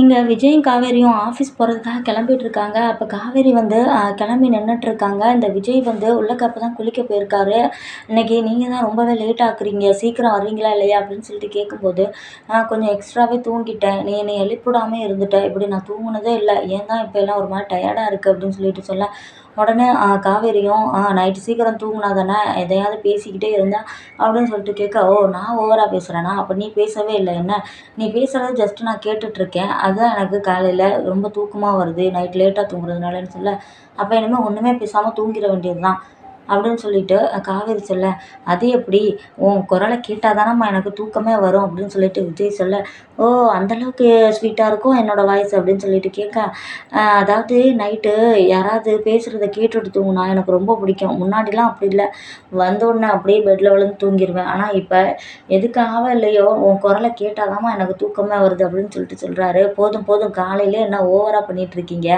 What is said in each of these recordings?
இங்கே விஜயும் காவேரியும் ஆஃபீஸ் போகிறதுக்காக கிளம்பிட்டு இருக்காங்க அப்போ காவேரி வந்து கிளம்பி நின்றுட்டுருக்காங்க இந்த விஜய் வந்து உள்ளக்க அப்போ தான் குளிக்க போயிருக்காரு. இன்றைக்கி நீங்கள் தான் ரொம்பவே லேட் ஆக்குறீங்க. சீக்கிரம் வருவீங்களா இல்லையா அப்படின்னு சொல்லிட்டு கேட்கும்போது நான் கொஞ்சம் எக்ஸ்ட்ராவே தூங்கிட்டேன். நீ என்னை எழுப்பிடாமே இருந்துட்டேன் இப்படி நான் தூங்குனதே இல்லை. ஏன் தான் இப்போ எல்லாம் ஒரு மாதிரி டயர்டாக இருக்குது அப்படின்னு சொல்லிட்டு சொல்ல உடனே காவேரியும் நைட்டு சீக்கிரம் தூங்கினா தானே எதையாவது பேசிக்கிட்டே இருந்தால் அப்படின்னு சொல்லிட்டு கேட்க ஓ நான் ஓவராக பேசுகிறேனா அப்போ நீ பேசவே இல்லை என்ன? நீ பேசுகிறத ஜஸ்ட்டு நான் கேட்டுட்ருக்கேன். அதுதான் எனக்கு காலையில் ரொம்ப தூக்கமாக வருது நைட் லேட்டாக தூங்குறதுனாலன்னு சொல்ல அப்போ இனிமேல் ஒன்றுமே பேசாமல் தூங்கிட வேண்டியது தான் அப்படின்னு சொல்லிட்டு காவேரி சொல்ல அது எப்படி? உன் குரலை கேட்டால் தானம்மா எனக்கு தூக்கமே வரும் அப்படின்னு சொல்லிட்டு விஜய் சொல்ல ஓ அந்தளவுக்கு ஸ்வீட்டாக இருக்கும் என்னோடய வாய்ஸ் அப்படின்னு சொல்லிட்டு கேட்க அதாவது நைட்டு யாராவது பேசுகிறத கேட்டுட்டு தூங்கினா எனக்கு ரொம்ப பிடிக்கும். முன்னாடிலாம் அப்படி இல்லை. வந்தோடனே அப்படியே பெட்டில் விழுந்து தூங்கிடுவேன் ஆனால் இப்போ எதுக்காக இல்லையோ உன் குரலை கேட்டால் தாம்மா எனக்கு தூக்கமே வருது அப்படின்னு சொல்லிட்டு சொல்கிறாரு போதும் போதும். காலையிலே என்ன ஓவராக பண்ணிகிட்ருக்கீங்க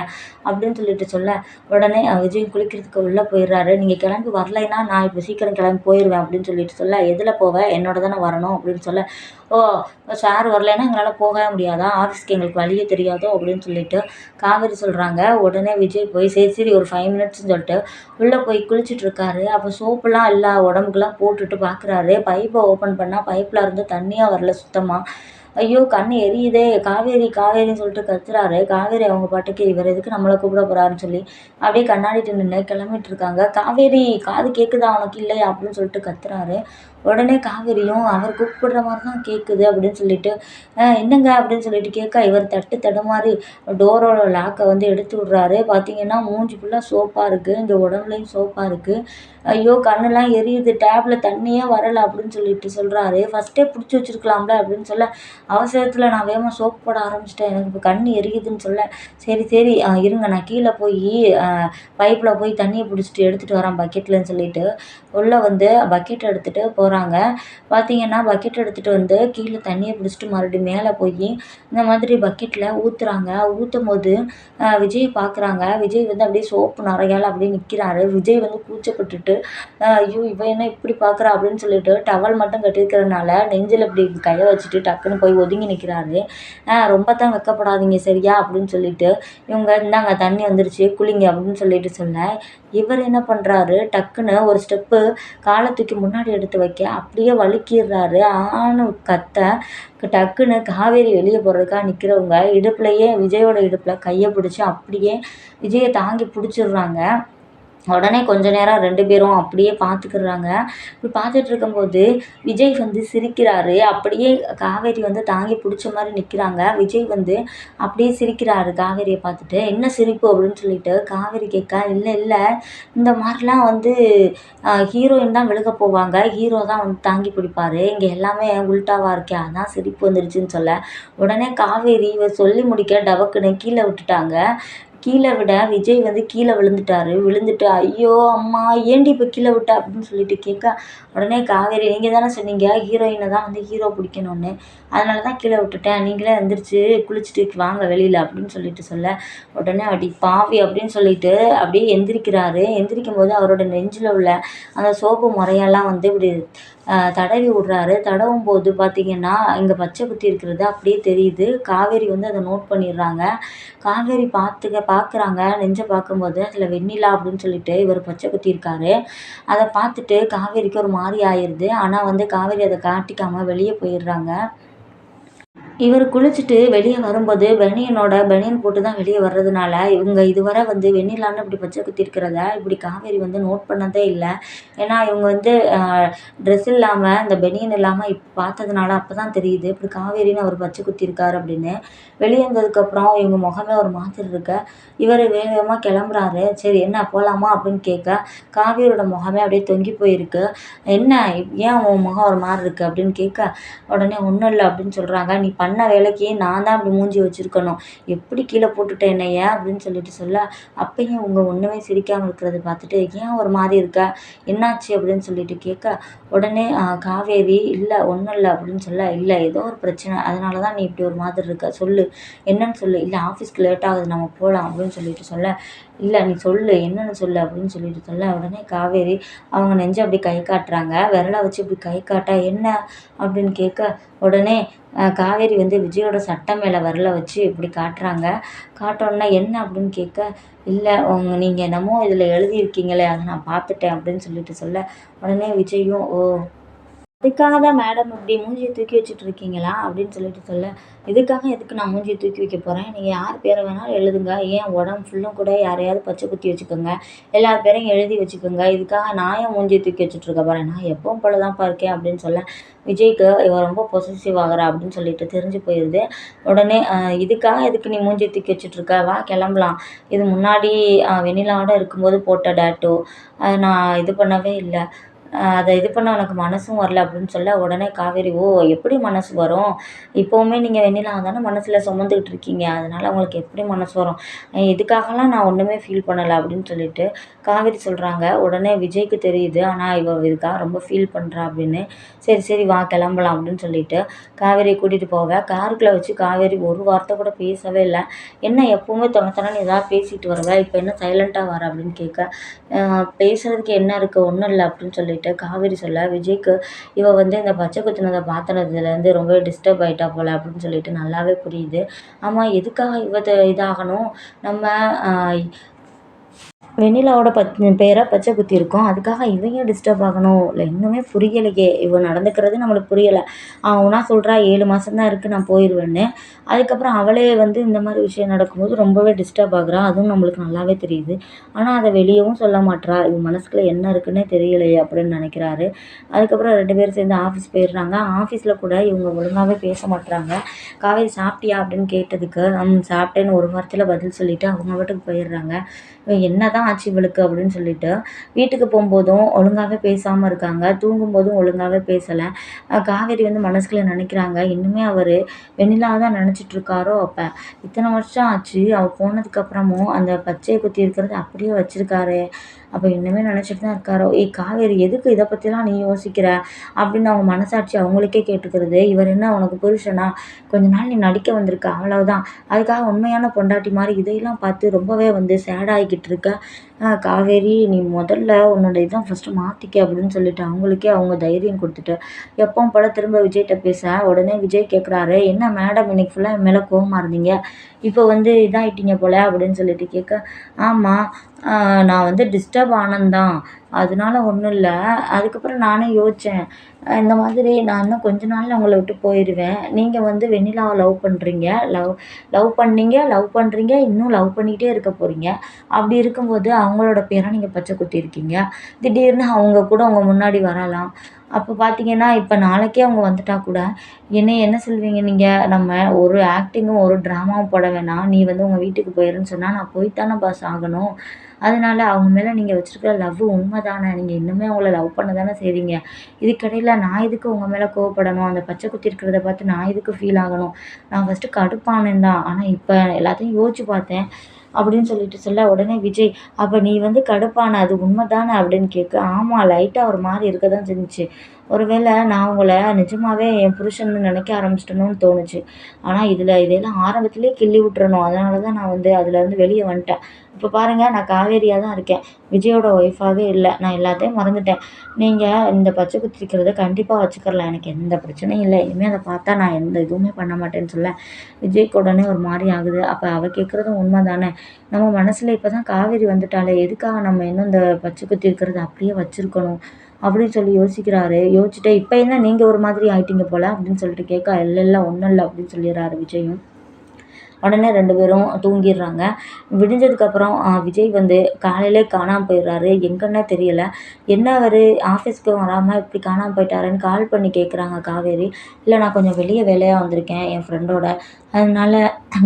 அப்படின்னு சொல்லிட்டு சொல்ல உடனே விஜய் குளிக்கிறதுக்கு உள்ளே போயிடுறாரு. நீங்கள் கிளம்பி வரலைன்னா நான் இப்போ சீக்கிரம் கிளம்பி போயிடுவேன் அப்படின்னு சொல்லிட்டு சொல்ல எதில் போவேன் என்னோட தானே வரணும் அப்படின்னு சொல்ல. ஓ சார் வரலைன்னா எங்களால் போகவே முடியாதா? ஆஃபீஸ்க்கு எங்களுக்கு வழியே தெரியாதோ? அப்படின்னு சொல்லிட்டு காவேரி சொல்கிறாங்க உடனே விஜய் போய் சரி சரி ஒரு ஃபைவ் மினிட்ஸ்னு சொல்லிட்டு உள்ளே போய் குளிச்சுட்ருக்காரு அப்போ சோப்புலாம் எல்லா உடம்புக்குலாம் போட்டுட்டு பார்க்குறாரு பைப்பை ஓப்பன் பண்ணால் பைப்பில் இருந்து தண்ணியாக வரல சுத்தமாக ஐயோ கண் எரியுதே காவேரி காவேரின்னு சொல்லிட்டு கத்துறாரு. காவேரி அவங்க பாட்டுக்கு இவர் எதுக்கு நம்மளை கூப்பிட போகிறாருன்னு சொல்லி அப்படியே கண்ணாடிட்டு நின்று கிளம்பிட்டு இருக்காங்க. காவேரி காது கேட்குதா அவனுக்கு இல்லையா அப்படின்னு சொல்லிட்டு கத்துறாரு. உடனே காவேரியும் அவர் கூப்பிடுற மாதிரி தான் கேட்குது அப்படின்னு சொல்லிட்டு என்னங்க? அப்படின்னு சொல்லிட்டு கேட்க இவர் தட்டு தடுமாறி டோரோட லாக்கை வந்து எடுத்து விட்றாரு. பார்த்தீங்கன்னா மூஞ்சி ஃபுல்லாக சோப்பாக இருக்குது இந்த உடம்புலையும் சோப்பாக இருக்குது ஐயோ கண்ணெல்லாம் எரியுது. டேப்பில் தண்ணியே வரலை அப்படின்னு சொல்லிட்டு சொல்கிறாரு ஃபஸ்ட்டே பிடிச்சி வச்சிருக்கலாம்ல அப்படின்னு சொல்ல அவசரத்தில் நான் வேகமாக சோப் போட ஆரம்பிச்சிட்டேன். எனக்கு இப்போ கண் எரியுதுன்னு சொல்ல சரி சரி இருங்க. நான் கீழே போய் பைப்பில் போய் தண்ணியை பிடிச்சிட்டு எடுத்துகிட்டு வரேன் பக்கெட்லன்னு சொல்லிட்டு உள்ளே வந்து பக்கெட் எடுத்துகிட்டு போகிறாங்க பார்த்தீங்கன்னா பக்கெட் எடுத்துகிட்டு வந்து கீழே தண்ணியை பிடிச்சிட்டு மறுபடியும் மேலே போய் இந்த மாதிரி பக்கெட்டில் ஊற்றுறாங்க ஊற்றும் போது விஜய் பார்க்குறாங்க விஜய் வந்து அப்படியே சோப்பு நிறையால அப்படியே நிற்கிறாரு விஜய் வந்து கூச்சப்பட்டுட்டு ஐயோ இவன் என்ன இப்படி பார்க்குறா அப்படின்னு சொல்லிட்டு டவல் மட்டும் கட்டியிருக்கிறதுனால நெஞ்சில் இப்படி கையை வச்சுட்டு டக்குன்னு போய் ஒதுங்கி நிற்கிறாரு ரொம்ப தான் வெக்கப்படாதீங்க சரியா? அப்படின்னு சொல்லிட்டு இவங்க இந்தாங்க தண்ணி வந்துருச்சு குளிங்க அப்படின்னு சொல்லிட்டு சொன்னேன் இவர் என்ன பண்ணுறாரு டக்குன்னு ஒரு ஸ்டெப்பு காலை தூக்கி முன்னாடி எடுத்து வைக்க அப்படியே வழுக்கிடுறாரு. ஆணு கத்த டக்குன்னு காவேரி வெளியே போகிறதுக்காக நிற்கிறவங்க இடுப்புலையே விஜயோட இடுப்பில் கையை பிடிச்சி அப்படியே விஜயை தாங்கி பிடிச்சிடுறாங்க. உடனே கொஞ்ச நேரம் ரெண்டு பேரும் அப்படியே பார்த்துக்கிடுறாங்க இப்படி பார்த்துட்டு இருக்கும்போது விஜய் வந்து சிரிக்கிறாரு. அப்படியே காவேரி வந்து தாங்கி பிடிச்ச மாதிரி நிற்கிறாங்க விஜய் வந்து அப்படியே சிரிக்கிறாரு காவேரியை பார்த்துட்டு. என்ன சிரிப்பு? அப்படின்னு சொல்லிட்டு காவேரி கேட்க இல்லை இல்லை. இந்த மாதிரிலாம் வந்து ஹீரோயின் தான் விழுக போவாங்க. ஹீரோ தான் வந்து தாங்கி பிடிப்பாரு. இங்கே எல்லாமே உல்ட்டாவாக இருக்கே. அதான் சிரிப்பு வந்துருச்சுன்னு சொல்ல. உடனே காவேரி இவர் சொல்லி முடிக்க டபக்குன்னு கீழே விட்டுட்டாங்க. கீழே விட விஜய் வந்து கீழே விழுந்துட்டாரு. விழுந்துட்டு ஐயோ அம்மா ஏன்டி இப்போ கீழே விட்ட அப்படின்னு சொல்லிட்டு கேட்க உடனே காவேரி நீங்கள் தானே சொன்னீங்க ஹீரோயினை தான் வந்து ஹீரோ பிடிக்கணும்னு. அதனால தான் கீழே விட்டுட்டேன். நீங்களே எந்திரிச்சு குளிச்சுட்டு வாங்க வெளியில் அப்படின்னு சொல்லிட்டு சொல்ல உடனே அப்படி பாவி அப்படின்னு சொல்லிட்டு அப்படியே எந்திரிக்கிறாரு. எந்திரிக்கும் போது அவரோட நெஞ்சில் உள்ள அந்த சோப்பு முறையெல்லாம் வந்து இப்படி தடவி விட்றாரு. தடவும் போது பார்த்திங்கன்னா இங்கே பச்சை குத்தி இருக்கிறது அப்படியே தெரியுது. காவேரி வந்து அதை நோட் பண்ணிடுறாங்க. காவேரி பார்த்துக்க பார்க்குறாங்க. நெஞ்சை பார்க்கும்போது அதில் வெண்ணிலா அப்படின்னு சொல்லிட்டு இவர் பச்சை குத்தியிருக்காரு அதை பார்த்துட்டு காவேரிக்கு ஒரு மாதிரி ஆயிடுது ஆனால் வந்து காவேரி அதை காட்டிக்காமல் வெளியே போயிடுறாங்க. இவர் குளிச்சுட்டு வெளியே வரும்போது பனியனோட பனியன் போட்டு தான் வெளியே வர்றதுனால இவங்க இதுவரை வந்து வெண்ணிலான்னு இப்படி பச்சை குத்திருக்கிறத இப்படி காவேரி வந்து நோட் பண்ணதே இல்லை. ஏன்னா இவங்க வந்து ட்ரெஸ் இல்லாமல் இந்த பெனியன் இல்லாமல் இப்போ பார்த்ததுனால அப்போ தான் தெரியுது. இப்படி காவேரின்னு அவர் பச்சை குத்திருக்காரு அப்படின்னு. வெளியே வந்ததுக்கப்புறம் இவங்க முகமே ஒரு மாதிரி இருக்க. இவர் வேகமாக கிளம்புறாரு. சரி என்ன போகலாமா அப்படின்னு கேட்க காவேரியோட முகமே அப்படியே தொங்கி போயிருக்கு. என்ன ஏன் உன் முகம் ஒரு மாதிரி இருக்குது அப்படின்னு கேட்க உடனே ஒன்றும் இல்லை அப்படின்னு சொல்கிறாங்க நீ பண்ண வேலைக்கு நான் தான் அப்படி மூஞ்சி வச்சுருக்கணும். எப்படி கீழே போட்டுட்டேன் என்னைய அப்படின்னு சொல்லிட்டு சொல்ல அப்பயும் உங்கள் ஒன்றுமே சிரிக்காமல் இருக்கிறத பார்த்துட்டு ஏன் ஒரு மாதிரி இருக்க? என்னாச்சு? அப்படின்னு சொல்லிட்டு கேட்க உடனே காவேரி இல்லை ஒன்றும் இல்லை அப்படின்னு சொல்ல இல்லை ஏதோ ஒரு பிரச்சனை. அதனால தான் நீ இப்படி ஒரு மாதிரி இருக்க. சொல்லு. என்னன்னு சொல்லு. இல்லை ஆஃபீஸ்க்கு லேட் ஆகுது. நம்ம போகலாம் அப்படின்னு சொல்லிட்டு சொல்ல இல்லை நீ சொல்லு. என்னன்னு சொல்லு? அப்படின்னு சொல்லிட்டு சொல்ல உடனே காவேரி அவங்க நெஞ்சு அப்படி கை காட்டுறாங்க. விரலை வச்சு இப்படி கை காட்ட என்ன? அப்படின்னு கேட்க உடனே காவேரி வந்து விஜயோட சட்டை மேலே விரல வச்சு இப்படி காட்டுறாங்க. காட்டோன்னே என்ன அப்படின்னு கேட்க இல்லை உங்க நீங்கள் என்னமோ இதில் எழுதியிருக்கீங்களே அதை நான் பார்த்துட்டேன் அப்படின்னு சொல்லிட்டு சொல்ல உடனே விஜயும் ஓ இதுக்காக தான் மேடம் இப்படி மூஞ்சியை தூக்கி வச்சுட்டு இருக்கீங்களா அப்படின்னு சொல்லிட்டு சொல்ல இதுக்காக எதுக்கு நான் மூஞ்சியை தூக்கி வைக்க போகிறேன் நீங்கள் யார் பேரை வேணாலும் எழுதுங்க. ஏன் உடம்பு ஃபுல்லும் கூட யாரையாவது பச்சை குத்தி வச்சுக்கோங்க. எல்லா பேரையும் எழுதி வச்சுக்கோங்க. இதுக்காக நான் ஏன் மூஞ்சியை தூக்கி வச்சுட்டு இருக்க போகிறேன் நான் எப்பவும் போல தான் பார்க்கேன் அப்படின்னு சொல்ல விஜய்க்கு இவன் ரொம்ப பொசசிவ் ஆகிறா அப்படின்னு சொல்லிட்டு தெரிஞ்சு போயிடுது உடனே இதுக்காக எதுக்கு நீ மூஞ்சி தூக்கி வச்சுட்டு இருக்க? வா கிளம்பலாம். இது முன்னாடி வெண்ணிலாவோட இருக்கும்போது போட்ட டேட்டோ அதை நான் இது பண்ணவே இல்லை. அதை இது பண்ண உனக்கு மனசும் வரல அப்படின்னு சொல்ல உடனே காவேரி ஓ எப்படி மனசு வரும்? இப்போவுமே நீங்கள் வெண்ணிலாவை தானே மனசில் சுமந்துக்கிட்டு இருக்கீங்க. அதனால் உங்களுக்கு எப்படி மனசு வரும்? இதுக்காகலாம் நான் ஒன்றுமே ஃபீல் பண்ணலை அப்படின்னு சொல்லிட்டு காவேரி சொல்கிறாங்க உடனே விஜய்க்கு தெரியுது ஆனால் இவ இதுக்காக ரொம்ப ஃபீல் பண்ணுறா அப்படின்னு. சரி சரி வா கிளம்பலாம் அப்படின்னு சொல்லிட்டு காவேரியை கூட்டிகிட்டு போவேன் காருக்குள்ளே வச்சு காவேரி ஒரு வார்த்தை கூட பேசவே இல்லை. என்ன எப்போவுமே தொண தொணன்னு ஏதாவது பேசிட்டு வருவேன் இப்போ என்ன சைலண்ட்டாக வர? அப்படின்னு கேட்க பேசுகிறதுக்கு என்ன இருக்குது ஒன்றும் இல்லை அப்படின்னு சொல்லிட்டு சொல்லிட்டு காவேரி சொல்ல விஜய்க்கு இவ வந்து இந்த பச்சை குத்துனதை பார்த்தனதுலேருந்து ரொம்பவே டிஸ்டர்ப் ஆகிட்டா போல் அப்படின்னு சொல்லிட்டு நல்லாவே புரியுது. ஆமாம் எதுக்காக இவ இதாகணும்? நம்ம வெண்ணிலாவோட பத் பேராக பச்சை குத்தி இருக்கும். அதுக்காக இவங்க டிஸ்டர்ப் ஆகணும். இல்லை இன்னுமே புரியலையே. இவன் நடந்துக்கிறது நம்மளுக்கு புரியலை. அவனா சொல்கிறா ஏழு மாதம் தான் இருக்குது நான் போயிடுவேன்னு அதுக்கப்புறம் அவளே வந்து இந்த மாதிரி விஷயம் நடக்கும்போது ரொம்பவே டிஸ்டர்ப் ஆகுறா. அதுவும் நம்மளுக்கு நல்லாவே தெரியுது. ஆனால் அதை வெளியவும் சொல்ல மாட்றா. இவன் மனசுக்குள்ள என்ன இருக்குன்னே தெரியலையே அப்படின்னு நினைக்கிறாரு. அதுக்கப்புறம் ரெண்டு பேரும் சேர்ந்து ஆஃபீஸ் போயிடுறாங்க. ஆஃபீஸில் கூட இவங்க ஒழுங்காகவே பேச மாட்டுறாங்க காவேரி சாப்பிட்டியா? அப்படின்னு கேட்டதுக்கு சாப்பிட்டேன்னு ஒரு வாரத்தில் பதில் சொல்லிவிட்டு அவங்க வீட்டுக்கு போயிடுறாங்க. என்ன தான் ஆச்சு இவளுக்கு அப்படின்னு சொல்லிட்டு வீட்டுக்கு போகும்போதும் ஒழுங்காகவே பேசாமல் இருக்காங்க. தூங்கும்போதும் ஒழுங்காகவே பேசலை. காவேரி வந்து மனசுக்குள்ள நினைக்கிறாங்க இன்னுமே அவர் வெண்ணிலா தான் நினச்சிட்ருக்காரோ அப்போ? இத்தனை வருஷம் ஆச்சு அவள் போனதுக்கப்புறமும் அந்த பச்சையை குத்தி இருக்கிறது அப்படியே வச்சுருக்காரு. அப்போ இன்னுமே நினச்சிட்டு தான் இருக்காரோ? ஏய் காவேரி எதுக்கு இதை பற்றிலாம் நீ யோசிக்கிற? அப்படின்னு அவங்க மனசாட்சி அவங்களுக்கே கேட்டுக்கிறது. இவர் என்ன உனக்கு புருஷனா? கொஞ்ச நாள் நீ நடிக்க வந்திருக்க அவ்வளவுதான். அதுக்காக உண்மையான பொண்டாட்டி மாதிரி இதையெல்லாம் பார்த்து ரொம்பவே வந்து சேடாகிக்கிட்டு இருக்க. காவேரி நீ முதல்ல உன்னோட இதை ஃபஸ்ட்டு மாற்றிக்க அப்படின்னு சொல்லிட்டு அவங்களுக்கே அவங்க தைரியம் கொடுத்துட்டு எப்பவும் போல் திரும்ப விஜய்கிட்ட பேச உடனே விஜய் கேட்குறாரு என்ன மேடம் இன்னைக்கு ஃபுல்லாக என் மேலே கோவமாக இருந்தீங்க? இப்போ வந்து இதாகிட்டீங்க போல அப்படின்னு சொல்லிட்டு கேட்க ஆமாம் நான் வந்து டிஸ்டர்ப் ஆனந்தான். அதனால ஒன்றும் இல்லை. அதுக்கப்புறம் நானே யோசித்தேன் இந்த மாதிரி நான் இன்னும் கொஞ்ச நாளில் உங்களை விட்டு போயிடுவேன் நீங்கள் வந்து வெண்ணிலாவை லவ் பண்ணுறீங்க லவ் லவ் பண்ணீங்க லவ் பண்ணுறீங்க இன்னும் லவ் பண்ணிக்கிட்டே இருக்க போகிறீங்க அப்படி இருக்கும்போது அவங்களோட பேரை நீங்கள் பச்சை குத்திருக்கீங்க திடீர்னு அவங்க கூட உங்கள் முன்னாடி வரலாம். அப்போ பார்த்தீங்கன்னா இப்போ நாளைக்கே அவங்க வந்துட்டா கூட என்ன என்ன சொல்வீங்க நீங்கள் நம்ம ஒரு ஆக்டிங்கும் ஒரு ட்ராமாவும் போட வேணாம். நீ வந்து உங்கள் வீட்டுக்கு போயிருன்னு சொன்னால் நான் போய் தானே பாஸ் ஆகணும். அதனால அவங்க மேலே நீங்கள் வச்சுருக்க லவ் உண்மை தானே நீங்கள் இன்னுமே அவங்கள லவ் பண்ண தானே செய்கிறீங்க இதுக்கிடையில் நான் எதுக்கு உங்கள் மேலே கோவப்படணும்? அந்த பச்சை குத்தி இருக்கிறத பார்த்து நான் எதுக்கு ஃபீல் ஆகணும்? நான் ஃபஸ்ட்டு கடுப்பானேன் தான். ஆனால் இப்போ எல்லாத்தையும் யோசிச்சு பார்த்தேன். அப்படின்னு சொல்லிட்டு சொல்ல உடனே விஜய் அப்போ நீ வந்து கடுப்பான அது உண்மை தானே அப்படின்னு கேட்க ஆமாம் லைட்டாக ஒரு மாதிரி இருக்க தான் செஞ்சுச்சு. ஒருவேளை நான் உங்களை நிஜமாவே என் புருஷன்னு நினைக்க ஆரம்பிச்சிட்டணும்னு தோணுச்சு. ஆனால் இதில் இதெல்லாம் ஆரம்பத்திலே கிள்ளி விட்டுறணும். அதனால தான் நான் வந்து அதுலேருந்து வெளியே வந்துட்டேன். இப்போ பாருங்கள் நான் காவேரியாக தான் இருக்கேன். விஜயோட ஒய்ஃபாகவே இல்லை. நான் எல்லாத்தையும் மறந்துட்டேன். நீங்கள் இந்த பச்சை குத்திக்கிறத கண்டிப்பாக வச்சுக்கிறலாம். எனக்கு எந்த பிரச்சனையும் இல்லை. இனிமேல் அதை பார்த்தா நான் எந்த இதுவுமே பண்ண மாட்டேன்னு சொல்ல. விஜய்க்கு உடனே ஒரு மாதிரி ஆகுது. அப்போ அவள் கேட்குறதும் உண்மை தானே நம்ம மனசில் இப்போ தான் காவேரி வந்துட்டாலே எதுக்காக நம்ம இன்னும் இந்த பச்சை குத்தி இருக்கிறத அப்படியே வச்சுருக்கணும்? அப்படின்னு சொல்லி யோசிக்கிறாரு. யோசிச்சுட்டு இப்போ என்ன நீங்கள் ஒரு மாதிரி ஆயிட்டீங்க போல்? அப்படின்னு சொல்லிட்டு கேட்க இல்லை இல்லை ஒன்றும் இல்லை அப்படின்னு சொல்லிடுறாரு விஜயும். உடனே ரெண்டு பேரும் தூங்கிடுறாங்க. விடிஞ்சதுக்கப்புறம் விஜய் வந்து காலையிலே காணாமல் போயிடுறாரு. எங்கன்னே தெரியல. என்ன அவர் ஆஃபீஸ்க்கு வராமல் இப்படி காணாமல் போயிட்டாருன்னு கால் பண்ணி கேட்குறாங்க காவேரி. இல்லை நான் கொஞ்சம் வெளியே வேலையாக வந்திருக்கேன். என் ஃப்ரெண்டோட அதனால்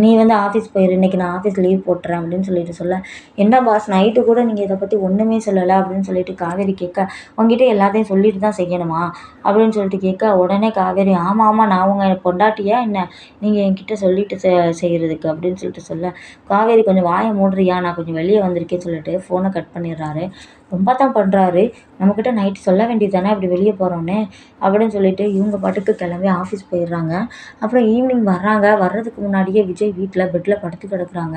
நீ வந்து ஆஃபீஸ் போயிரு. இன்றைக்கி நான் ஆஃபீஸ் லீவ் போட்டுறேன் அப்படின்னு சொல்லிட்டு சொல்ல. என்ன பாஸ் நைட்டு கூட நீங்கள் இதை பற்றி ஒன்றுமே சொல்லலை அப்படின்னு சொல்லிட்டு காவேரி கேட்க உங்ககிட்ட எல்லாத்தையும் சொல்லிட்டு தான் செய்யணுமா? அப்படின்னு சொல்லிட்டு கேட்க உடனே காவேரி ஆமாம் ஆமாம் நான் உங்கள் பொண்டாட்டியா என்ன? நீங்கள் என்கிட்ட சொல்லிட்டு செ செய்கிறதுக்கு அப்படின்னு சொல்லிட்டு சொல்ல. காவேரி கொஞ்சம் வாயை மூடுறியா? நான் கொஞ்சம் வெளியே வந்திருக்கேன்னு சொல்லிட்டு ஃபோனை கட் பண்ணிடுறாரு. ரொம்ப தான் பண்ணுறாரு நம்மக்கிட்ட நைட்டு சொல்ல வேண்டியது தானே இப்படி வெளியே போகிறோன்னு அப்படின்னு சொல்லிட்டு இவங்க பாட்டுக்கு கிளம்பி ஆஃபீஸ் போயிடுறாங்க. அப்புறம் ஈவினிங் வர்றாங்க. வர்றதுக்கு முன்னாடியே விஜய் வீட்டில் பெட்டில் படுத்து கிடக்குறாங்க.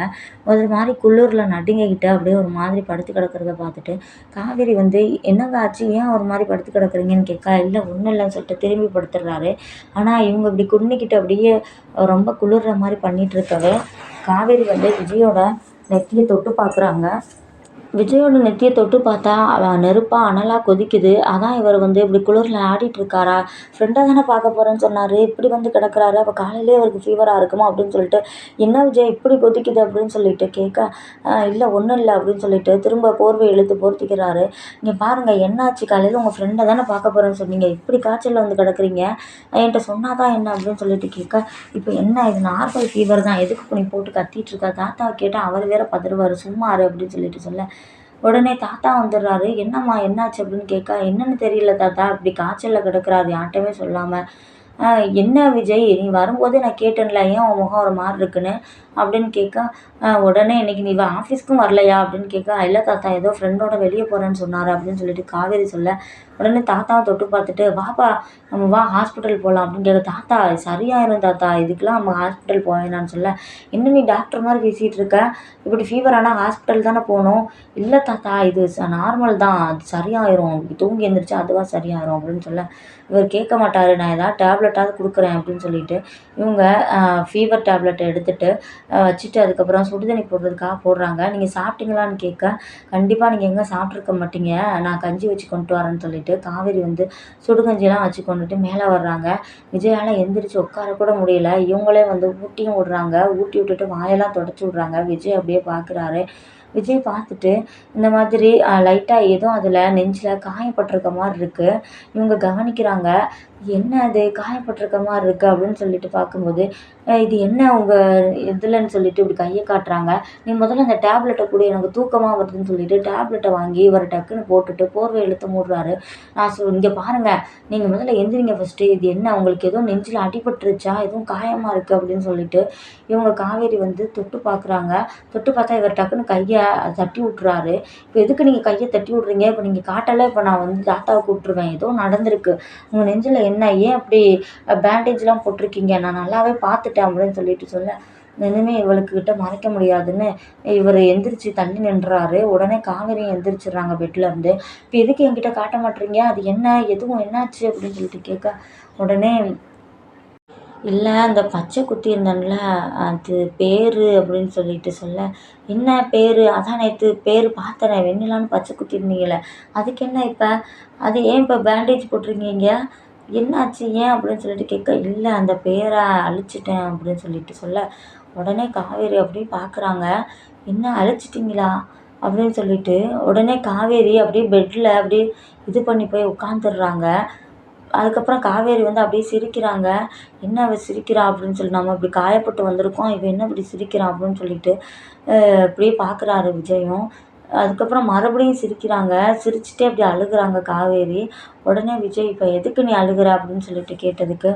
ஒரு மாதிரி குள்ளூரில் நடுங்கிக்கிட்டு அப்படியே ஒரு மாதிரி படுத்து கிடக்கிறத பார்த்துட்டு காவேரி வந்து என்னங்க ஆச்சு? ஏன் ஒரு மாதிரி படுத்து கிடக்குறீங்கன்னு கேட்கா இல்லை ஒன்றும் இல்லைன்னு சொல்லிட்டு திரும்பி படுத்துடுறாரு. ஆனால் இவங்க இப்படி குன்னிக்கிட்டு அப்படியே ரொம்ப குளிர்ற மாதிரி பண்ணிகிட்டு இருக்கவே காவேரி வந்து விஜயோட நெத்தியை தொட்டு பார்க்குறாங்க. விஜயோட நெத்தியை தொட்டு பார்த்தா நெருப்பாக அனலாக கொதிக்குது. அதான் இவர் வந்து இப்படி குளிரில் ஆடிட்டுருக்காரா ஃப்ரெண்டாக தானே பார்க்க போகிறேன்னு சொன்னார். இப்படி வந்து கிடக்குறாரு. அப்போ காலையிலே அவருக்கு ஃபீவராக இருக்குமா அப்படின்னு சொல்லிட்டு என்ன விஜய் இப்படி கொதிக்குது அப்படின்னு சொல்லிட்டு கேட்க இல்லை ஒன்றும் இல்லை அப்படின்னு சொல்லிட்டு திரும்ப போர்வை இழுத்து போர்த்திக்கிறாரு. இங்கே பாருங்கள் என்னாச்சு? காலையில் உங்கள் ஃப்ரெண்டை தானே பார்க்க போகிறேன்னு சொன்னீங்க. இப்படி காய்ச்சலில் வந்து கிடக்குறீங்க. என்கிட்ட சொன்னால் தான் என்ன? அப்படின்னு சொல்லிட்டு கேட்க இப்போ என்ன? இது நார்மல் ஃபீவர் தான். எதுக்கு நீ போட்டு கத்திட்டு இருக்கா? தாத்தாவை கேட்டால் அவர் வேற பதறுவார். சும்மா அப்படின்னு சொல்லிட்டு சொல்ல உடனே தாத்தா வந்துடுறாரு. என்னம்மா என்னாச்சு அப்படின்னு கேட்க என்னன்னு தெரியல தாத்தா இப்படி காய்ச்சலில் கிடக்குறாரு யார்கிட்டயுமே சொல்லாமல் என்ன விஜய் நீ வரும்போது நான் கேட்டேன்ல ஏன் உன் முகம் ஒரு மாதிரி இருக்குன்னு? அப்படின்னு கேட்க உடனே இன்னைக்கு நீ ஆஃபீஸ்க்கும் வரலையா? அப்படின்னு கேட்க இல்லை தாத்தா ஏதோ ஃப்ரெண்டோட வெளியே போகிறேன்னு சொன்னார். அப்படின்னு சொல்லிட்டு காவேரி சொல்ல உடனே தாத்தாவை தொட்டு பார்த்துட்டு வாப்பா நம்ம வா ஹாஸ்பிட்டல் போகலாம் அப்படின்னு கேட்க தாத்தா சரியாயிரும் தாத்தா இதுக்கெலாம் நம்ம ஹாஸ்பிட்டல் போவேனான்னு சொல்ல. என்ன நீ டாக்டர் மாதிரி பேசிகிட்டு இருக்க? இப்படி ஃபீவர் ஆனால் ஹாஸ்பிட்டல் தானே போகணும். இல்லை தாத்தா இது நார்மல் தான் அது சரியாயிரும். தூங்கி எழுந்திரிச்சு அதுவாக சரியாயிரும். அப்படின்னு சொல்ல இவர் கேட்க மாட்டார் நான் ஏதாவது டேப்லெட்டாவது கொடுக்குறேன். அப்படின்னு சொல்லிட்டு இவங்க ஃபீவர் டேப்லெட்டை எடுத்துகிட்டு வச்சுட்டு அதுக்கப்புறம் சுடு தண்ணி போடுறதுக்காக போடுறாங்க. நீங்கள் சாப்பிட்டீங்களான்னு கேட்க கண்டிப்பாக நீங்கள் எங்கே சாப்பிட்ருக்க மாட்டீங்க. நான் கஞ்சி வச்சு கொண்டு வரேன்னு சொல்லிட்டு காவேரி வந்து சுடுகஞ்சிலாம் வச்சு கொண்டுட்டு மேலே வர்றாங்க. விஜயால் எந்திரிச்சு உட்கார கூட முடியல. இவங்களே வந்து ஊட்டியும் விடுறாங்க. ஊட்டி விட்டுட்டு வாயெல்லாம் தொடச்சி விட்றாங்க. விஜய் அப்படியே பார்க்குறாரு. விஜய் பார்த்துட்டு இந்த மாதிரி லைட்டாக ஏதோ அதில் நெஞ்சில் காயப்பட்டிருக்க மாதிரி இருக்குது இவங்க கவனிக்கிறாங்க. என்ன அது? காயப்பட்டிருக்க மாதிரி இருக்குது அப்படின்னு சொல்லிட்டு பார்க்கும்போது இது என்ன உங்கள் இதுலன்னு சொல்லிட்டு இப்படி கையை காட்டுறாங்க. நீ முதல்ல அந்த டேப்லெட்டை கூட எனக்கு தூக்கமாக வருதுன்னு சொல்லிட்டு டேப்லெட்டை வாங்கி இவர் டக்குன்னு போட்டுட்டு போர்வை இழுத்து மூடுறாரு. நான் சொல் இங்கே பாருங்கள் நீங்கள் முதல்ல எந்திரிங்க ஃபஸ்ட்டு இது என்ன? உங்களுக்கு எதுவும் நெஞ்சில் அடிபட்டுருச்சா? எதுவும் காயமாக இருக்குது அப்படின்னு சொல்லிட்டு இவங்க காவேரி வந்து தொட்டு பார்க்குறாங்க. தொட்டு பார்த்தா இவர் டக்குன்னு கையை தட்டி விட்றாரு இப்போ எதுக்கு நீங்கள் கையை தட்டி விட்றீங்க? இப்போ நீங்கள் காட்டலை. இப்போ நான் வந்து தாத்தாவை கூப்பிட்ருவேன் ஏதோ நடந்திருக்கு. உங்கள் நெஞ்சில் என்ன ஏன் அப்படி பேண்டேஜ்லாம் போட்டிருக்கீங்க? நான் நல்லாவே பார்த்துட்டேன் அப்படின்னு சொல்லிட்டு சொல்ல இனிமே இவளுக்கு கிட்ட மறைக்க முடியாதுன்னு இவர் எந்திரிச்சு தள்ளி நின்றாரு. உடனே காவேரி எந்திரிச்சிடுறாங்க பெட்ல இருந்து. இப்போ எதுக்கு என்கிட்ட காட்ட மாட்டீங்க? அது என்ன? எதுவும் என்னாச்சு? அப்படின்னு சொல்லிட்டு கேட்க உடனே இல்லை அந்த பச்சை குத்தி இருந்தேன்ல அது பேர் அப்படின்னு சொல்லிட்டு சொல்ல என்ன பேர்? அதான் நேற்று பேர் பார்த்தனே வெண்ணிலான்னு பச்சை குத்தி இருந்தீங்களே அதுக்கு என்ன இப்போ? அது ஏன் இப்போ பேண்டேஜ் போட்டிருக்கீங்க? என்னாச்சு? ஏன் அப்படின்னு சொல்லிட்டு கேட்க இல்லை அந்த பேரை அழிச்சிட்டேன் அப்படின்னு சொல்லிட்டு சொல்ல உடனே காவேரி அப்படியே பார்க்குறாங்க என்ன அழிச்சிட்டிங்களா? அப்படின்னு சொல்லிட்டு உடனே காவேரி அப்படியே பெட்டில் அப்படியே இது பண்ணி போய் உட்காந்துடுறாங்க அதுக்கப்புறம் காவேரி வந்து அப்படியே சிரிக்கிறாங்க. என்ன அவள் சிரிக்கிறா அப்படின்னு சொல்லி நம்ம இப்படி காயப்பட்டு வந்திருக்கோம். இவன் என்ன இப்படி சிரிக்கிறான் அப்படின்னு சொல்லிட்டு அப்படியே பார்க்குறாரு விஜயும். அதுக்கப்புறம் மறுபடியும் சிரிக்கிறாங்க. சிரிச்சுட்டே அப்படி அழுகுறாங்க காவேரி. உடனே விஜய் இப்போ எதுக்கு நீ அழுகுற? அப்படின்னு சொல்லிட்டு கேட்டதுக்கு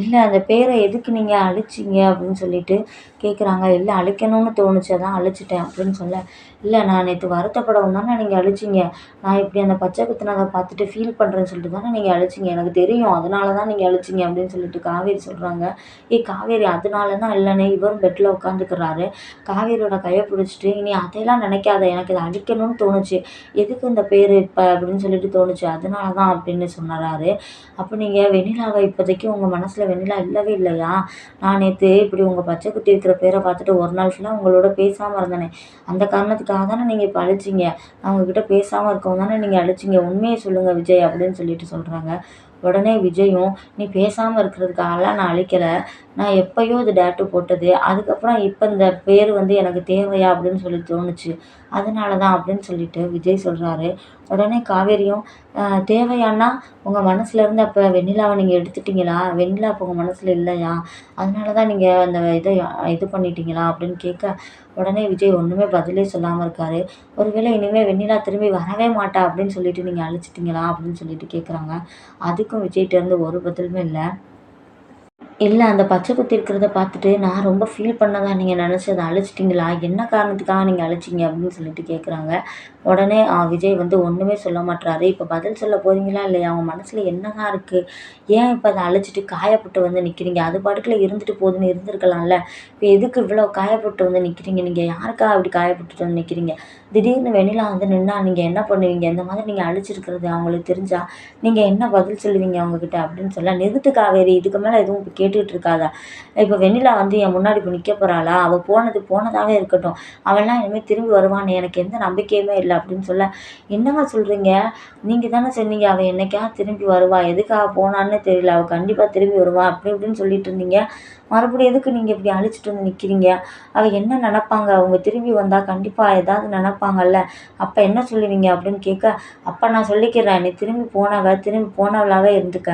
இல்லை அந்த பேரை எதுக்கு நீங்கள் அழிச்சிங்க? அப்படின்னு சொல்லிட்டு கேட்குறாங்க இல்லை அழிக்கணும்னு தோணுச்சு அதான் அழிச்சிட்டேன் அப்படின்னு சொல்ல இல்லை நான் நேற்று வருத்தப்படவும் தானே நீங்கள் அழிச்சிங்க. நான் இப்படி அந்த பச்சை குத்துனதை பார்த்துட்டு ஃபீல் பண்ணுறேன்னு சொல்லிட்டு தானே நீங்கள் அழிச்சிங்க. எனக்கு தெரியும் அதனால தான் நீங்கள் அழிச்சிங்க அப்படின்னு சொல்லிட்டு காவேரி சொல்கிறாங்க ஏ காவேரி அதனால தான் இல்லைனே இவரும் பெட்டில் உட்காந்துக்கிறாரு காவேரியோட கையை பிடிச்சிட்டு இனி அதையெல்லாம் நினைக்காத எனக்கு இதை அழிக்கணும்னு தோணுச்சு. எதுக்கு இந்த பேர் இப்போ? அப்படின்னு சொல்லிட்டு தோணுச்சு. அதனால தான் அப்படின்னு சொன்னார் அப்போ நீங்கள் வெண்ணிலாவை இப்போதைக்கு உங்கள் மனசில் வெண்ணிலா இல்லவே இல்லையா? நான் நேற்று இப்படி உங்கள் பச்சை குட்டி இருக்கிற பேரை பார்த்துட்டு ஒரு நாள் ஃபுல்லாக உங்களோட பேசாமல் இருந்தேனே. அந்த காரணத்துக்காக தானே நீங்கள் இப்போ அழிச்சிங்க? நான் உங்ககிட்ட பேசாமல் இருக்கவும் தானே நீங்கள் அழிச்சிங்க? உண்மையை சொல்லுங்கள் விஜய் அப்படின்னு சொல்லிட்டு சொல்கிறாங்க உடனே விஜயும் நீ பேசாமல் இருக்கிறதுக்காகலாம் நான் அழிக்கலை. நான் எப்போயோ இது டேட்டு போட்டது. அதுக்கப்புறம் இப்போ இந்த பேர் வந்து எனக்கு தேவையா அப்படின்னு சொல்லி தோணுச்சு. அதனால தான் அப்படின்னு சொல்லிட்டு விஜய் சொல்கிறாரு உடனே காவேரியும் தேவையான்னா உங்கள் மனசில் இருந்து அப்போ வெண்ணிலாவை நீங்கள் எடுத்துட்டீங்களா? வெண்ணிலா அப்போ உங்கள் மனசில் இல்லையா? அதனால தான் நீங்கள் அந்த இதை இது பண்ணிட்டீங்களா? அப்படின்னு கேட்க உடனே விஜய் ஒன்றுமே பதிலே சொல்லாமல் இருக்கார். ஒருவேளை இனிமேல் வெண்ணிலா திரும்பி வரவே மாட்டா அப்படின்னு சொல்லிட்டு நீங்கள் அழிச்சிட்டிங்களா அப்படின்னு சொல்லிட்டு கேட்குறாங்க அதுக்கும் விஜய்கிட்டேருந்து ஒரு பதிலுமே இல்லை. இல்லை அந்த பச்சை குத்தி இருக்கிறத பார்த்துட்டு நான் ரொம்ப ஃபீல் பண்ணதா நீங்கள் நினச்சி அதை அழிச்சிட்டிங்களா? என்ன காரணத்துக்காக நீங்கள் அழிச்சிங்க அப்படின்னு சொல்லிட்டு கேட்குறாங்க உடனே விஜய் வந்து ஒன்றுமே சொல்ல மாட்றாரு. இப்போ பதில் சொல்ல போகிறீங்களா இல்லையா? அவங்க மனசில் என்னதான் இருக்குது ஏன் இப்போ அதை அழிச்சிட்டு காயப்பட்டு வந்து நிற்கிறீங்க அது பாட்டுக்குள்ள இருந்துட்டு போகுதுன்னு இருந்திருக்கலாம்ல. இப்போ எதுக்கு இவ்வளோ காயப்பட்டு வந்து நிற்கிறீங்க நீங்கள் யாருக்கா அப்படி காயப்பட்டுட்டு வந்து நிற்கிறீங்க திடீர்னு வெண்ணிலா வந்து நின்றா நீங்கள் என்ன பண்ணுவீங்க? இந்த மாதிரி நீங்கள் அழிச்சிருக்கிறது அவங்களுக்கு தெரிஞ்சால் நீங்கள் என்ன பதில் சொல்லுவீங்க அவங்கக்கிட்ட அப்படின்னு சொல்ல? நிறுத்து காவேரி இதுக்கு மேலே எதுவும் இப்போ கேட்டுக்கிட்டு இருக்காதா? இப்போ வெண்ணிலா வந்து என் முன்னாடி இப்போ நிற்க போகிறாளா அவள் போனது போனதாகவே இருக்கட்டும். அவள்லாம் இனிமேல் திரும்பி வருவான்னு எனக்கு எந்த நம்பிக்கையுமே இல்லை அப்படின்னு சொல்ல என்னங்க சொல்கிறீங்க நீங்கள் தானே சொன்னீங்க அவள் என்னைக்கா திரும்பி வருவா. எதுக்காக போனான்னு தெரியல. அவள் கண்டிப்பாக திரும்பி வருவா. அப்படி இப்படின்னு சொல்லிட்டு இருந்தீங்க. மறுபடியும் எதுக்கு நீங்கள் இப்படி அழிச்சிட்டு வந்து நிற்கிறீங்க அவள் என்ன நினப்பாங்க? அவங்க திரும்பி வந்தால் கண்டிப்பாக ஏதாவது நினப்பாங்கல்ல. அப்போ என்ன சொல்லுவீங்க அப்படின்னு கேட்க அப்போ நான் சொல்லிக்கிறேன். நீ திரும்பி போனவ திரும்பி போனவளாகவே இருந்துக்க.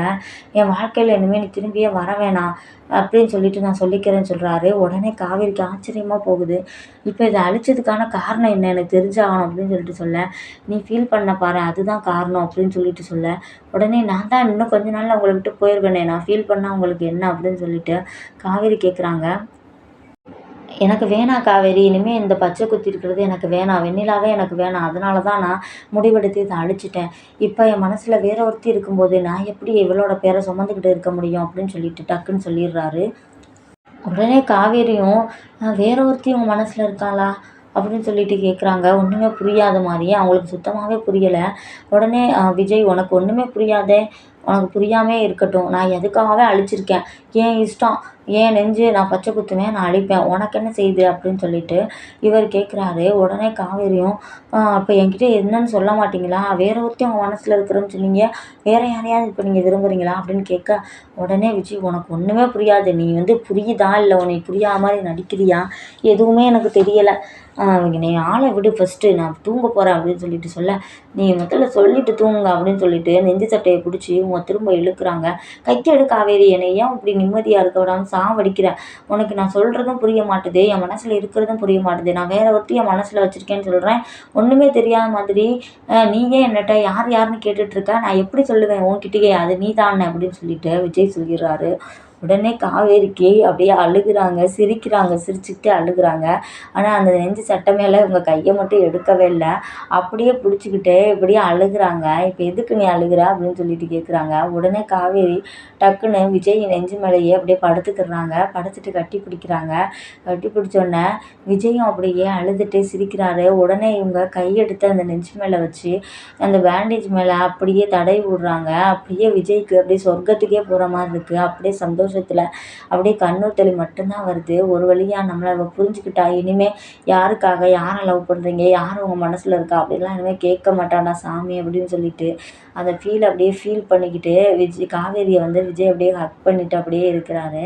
என் வாழ்க்கையில் இனிமேல் நீ திரும்பியே வர வேணாம். அப்படின்னு சொல்லிட்டு நான் சொல்லிக்கிறேன்னு சொல்கிறாரு உடனே காவேரிக்கு ஆச்சரியமாக போகுது. இப்போ இதை அழிச்சதுக்கான காரணம் என்ன? எனக்கு தெரிஞ்சாகணும் அப்படின்னு சொல்லிட்டு சொல்ல நீ ஃபீல் பண்ண பாரு அதுதான் காரணம் அப்படின்னு சொல்லிட்டு சொல்ல. உடனே நான் தான் இன்னும் கொஞ்ச நாளில் அவங்கள விட்டு போயிருக்கேனே நான் ஃபீல் பண்ணால் உங்களுக்கு என்ன? அப்படின்னு சொல்லிட்டு காவேரி கேட்குறாங்க எனக்கு வேணாம் காவேரி இனிமேல் இந்த பச்சை குத்தி இருக்கிறது எனக்கு வேணாம் வெண்ணிலாவே எனக்கு வேணாம் அதனால தான் நான் முடிவெடுத்து இதை அழிச்சிட்டேன். இப்போ என் மனசில் வேற ஒருத்தி இருக்கும்போது நான் எப்படி இவளோட பேரை சுமந்துக்கிட்டு இருக்க முடியும் அப்படின்னு சொல்லிட்டு டக்குன்னு சொல்லிடுறாரு. உடனே காவேரியும் வேற ஒருத்தி உங்கள் மனசில் இருக்காளா? அப்படின்னு சொல்லிட்டு கேட்குறாங்க ஒன்றுமே புரியாத மாதிரியே அவங்களுக்கு சுத்தமாகவே புரியலை. உடனே விஜய் உனக்கு ஒன்றுமே புரியாதே. உனக்கு புரியாமே இருக்கட்டும். நான் எதுக்காகவே அழிச்சிருக்கேன். என் இஷ்டம்? ஏன் நெஞ்சு? நான் பச்சை குத்துவேன் நான் அழிப்பேன் உனக்கு என்ன செய்யுது அப்படின்னு சொல்லிட்டு இவர் கேட்குறாரு உடனே காவேரியும் இப்போ என்கிட்ட என்னன்னு சொல்ல மாட்டீங்களா? வேற ஒருத்தி உங்கள் மனசில் இருக்கிறோன்னு சொன்னீங்க. வேற யாரையாவது இப்போ நீங்கள் விரும்புகிறீங்களா அப்படின்னு கேட்க உடனே விஜய் உனக்கு ஒன்றுமே புரியாது. நீ வந்து புரியுதா? இல்லை உனக்கு புரியாத மாதிரி நடிக்கிறியா? எதுவுமே எனக்கு தெரியலை. நீ ஆளை விடு ஃபஸ்ட்டு நான் தூங்க போகிறேன் அப்படின்னு சொல்லிட்டு சொல்ல நீ முதல்ல சொல்லிட்டு தூங்க அப்படின்னு சொல்லிட்டு நெஞ்சு சட்டையை பிடிச்சி உங்க திரும்ப இழுக்கிறாங்க. கைக்கெடு காவேரி என்னை ஏன் இப்படி நிம்மதியாக இருக்க விடாமல் சாவடிக்கிறேன் உனக்கு நான் சொல்கிறதும் புரிய மாட்டுது என் மனசில் இருக்கிறதும் புரிய மாட்டுது. நான் வேற ஒருத்தி என் மனசில் வச்சுருக்கேன்னு சொல்கிறேன் ஒன்றுமே தெரியாத மாதிரி நீயே என்னட்ட யார் யாருன்னு கேட்டுட்ருக்க நான் எப்படி சொல்லுவேன்? உன்கிட்டயே அது நீ தானே அப்படின்னு சொல்லிட்டு விஜய் சொல்லிடுறாரு. உடனே காவேரிக்கு அப்படியே அழுகுறாங்க சிரிக்கிறாங்க சிரிச்சுக்கிட்டே அழுகுறாங்க. ஆனால் அந்த நெஞ்சு சட்டை மேலே இவங்க கையை மட்டும் எடுக்கவே இல்லை. அப்படியே பிடிச்சிக்கிட்டே இப்படியே அழுகுறாங்க. இப்போ எதுக்கு நீ அழுகுற அப்படின்னு சொல்லிட்டு கேட்குறாங்க உடனே காவேரி டக்குன்னு விஜய் நெஞ்சு மேலேயே அப்படியே படுத்துக்கிறாங்க. படுத்துட்டு கட்டி பிடிக்கிறாங்க. கட்டி பிடிச்சோடனே விஜயும் அப்படியே அழுதுட்டு சிரிக்கிறாரு. உடனே இவங்க கையெடுத்து அந்த நெஞ்சு மேலே வச்சு அந்த பேண்டேஜ் மேலே அப்படியே தடை விடுறாங்க. அப்படியே விஜய்க்கு அப்படியே சொர்க்கத்துக்கே போகிற மாதிரி இருக்குது அப்படியே சந்தோஷம் சந்தோஷத்தில் அப்படியே கண்ணூர் தெளி மட்டும்தான் வருது. ஒரு வழியாக நம்மளை அவள் புரிஞ்சுக்கிட்டா இனிமேல் யாருக்காக யாரை லவ் பண்ணுறீங்க யார் உங்கள் மனசில் இருக்கா அப்படிலாம் இனிமேல் கேட்க மாட்டானா சாமி அப்படின்னு சொல்லிட்டு. அந்த ஃபீல் அப்படியே ஃபீல் பண்ணிக்கிட்டு விஜய் காவேரியை வந்து விஜய் அப்படியே ஹக் பண்ணிட்டு அப்படியே இருக்கிறாரு.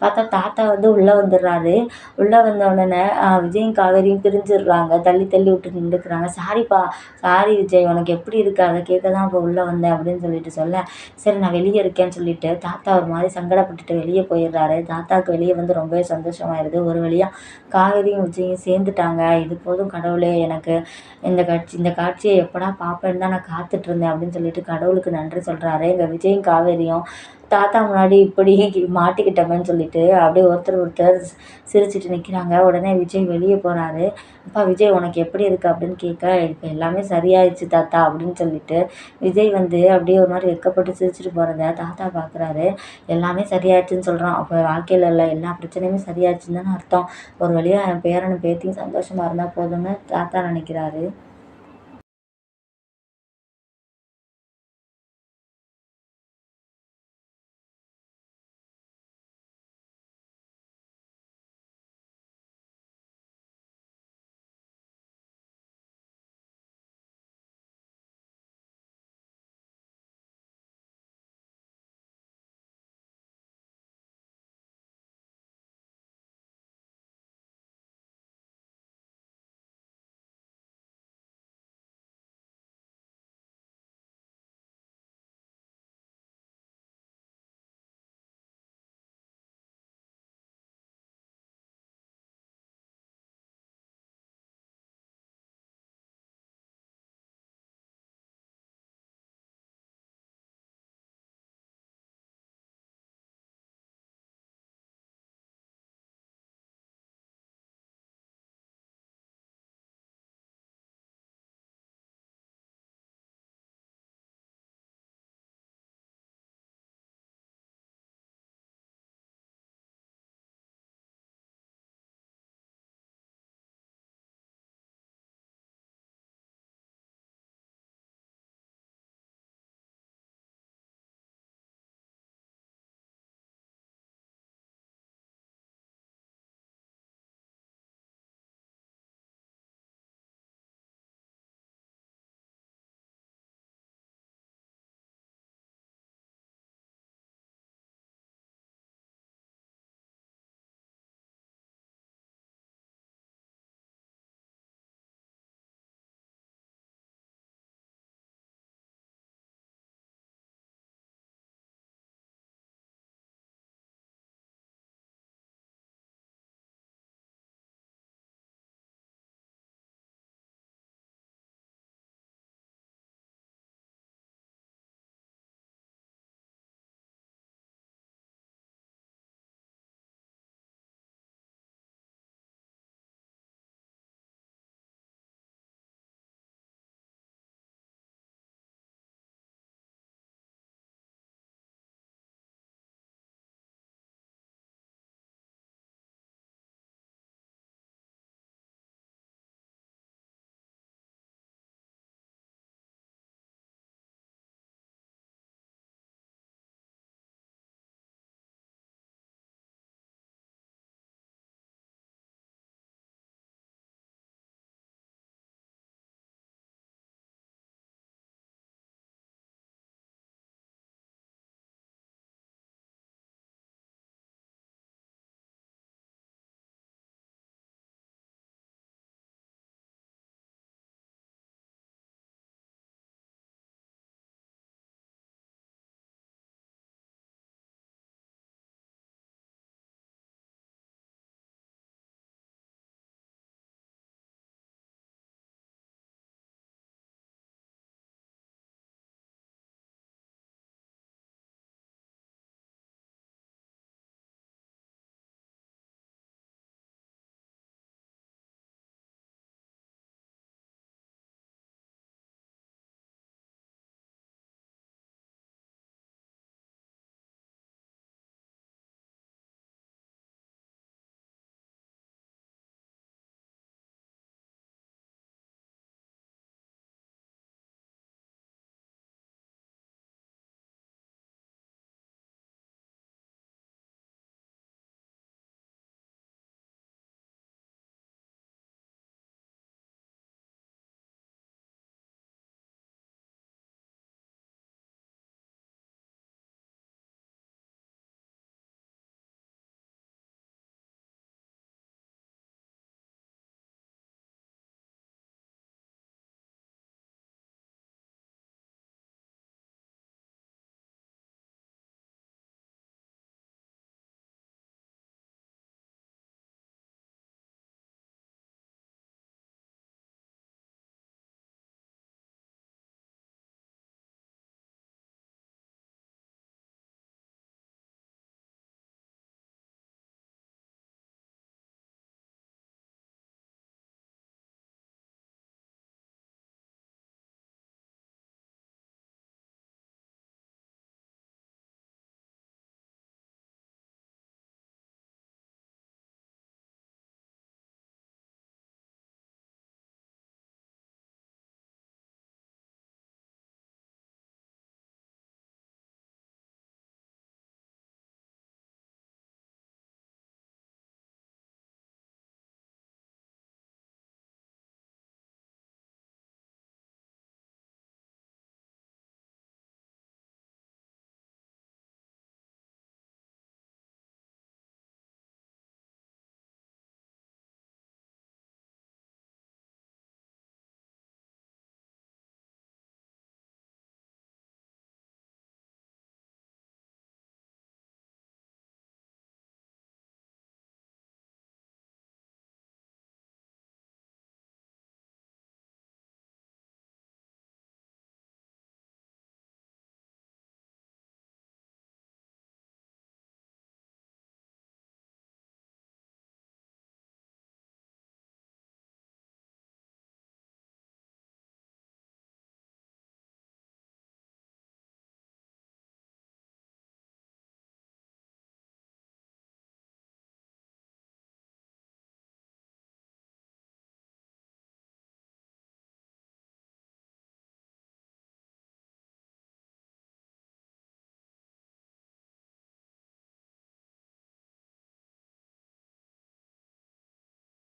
பார்த்தா தாத்தா வந்து உள்ளே வந்துடுறாரு. உள்ளே வந்த உடனே விஜயும் காவேரியும் பிரிஞ்சிடுறாங்க. தள்ளி தள்ளி விட்டு நின்றுக்கிறாங்க. சாரிப்பா சாரி விஜய் உனக்கு எப்படி இருக்கு? அதை கேட்க தான் இப்போ உள்ளே வந்தேன் அப்படின்னு சொல்லிட்டு சொல்ல சரி நான் வெளியே இருக்கேன்னு சொல்லிட்டு தாத்தா ஒரு மாதிரி சங்கடப்பட்டுட்டு வெளியே போயிடுறாரு. தாத்தாவுக்கு வெளியே வந்து ரொம்பவே சந்தோஷமாயிருது. ஒரு வழியாக காவேரியும் விஜயும் சேர்ந்துட்டாங்க. இது போதும் கடவுளே எனக்கு இந்த காட்சி இந்த காட்சியை எப்படா பார்ப்பேன்னு தான் நான் காத்துட்ருந்தேன் அப்படின்னு சொல்லி சொல்லிட்டு கடவுளுக்கு நன்றி சொல்கிறாரு எங்கள் விஜயும் காவேரியும் தாத்தா முன்னாடி இப்படி மாட்டிக்கிட்டோமேன்னு சொல்லிட்டு அப்படியே ஒருத்தர் ஒருத்தர் சிரிச்சிட்டு நிற்கிறாங்க உடனே விஜய் வெளியே போகிறாரு அப்பா விஜய் உனக்கு எப்படி இருக்குது அப்படின்னு கேட்க இப்போ எல்லாமே சரியாயிடுச்சு தாத்தா அப்படின்னு சொல்லிட்டு விஜய் வந்து அப்படியே ஒரு மாதிரி வெக்கப்பட்டு சிரிச்சிட்டு போகிறத தாத்தா பார்க்குறாரு எல்லாமே சரியாயிடுச்சுன்னு சொல்கிறான் அப்போ வாழ்க்கையில் உள்ள எல்லா பிரச்சனையுமே சரியாயிடுச்சுன்னு தானே அர்த்தம். ஒரு வழியாக என் பேரனை பேத்தியும் சந்தோஷமாக இருந்தால் போதும்னு தாத்தா நினைக்கிறாரு.